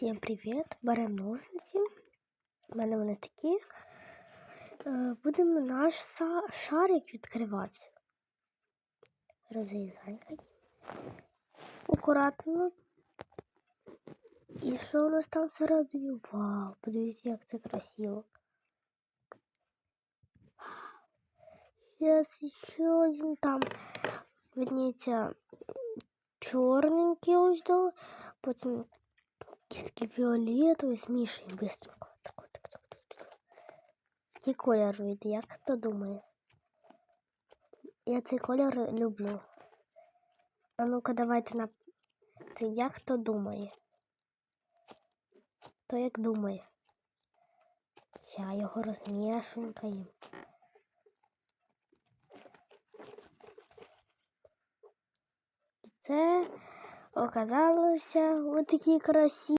Всім привіт! Беремо ножниці. У мене вони такі. Е, Будемо наш шарик відкривати. Розрізаємо. Акуратно. І що у нас там всередині? Вау, подивіться, як це красиво. Зараз ще один там видніється чорненький ось до, потім кістки фіолетові, змішуємо бистренько. Так, так, так, так. Який колір вийде, як хто думає? Я цей колір люблю. А ну-ка, давайте на. Це як хто думає? То як думає? Я його розмішуємо. І це оказалося отакі красиві.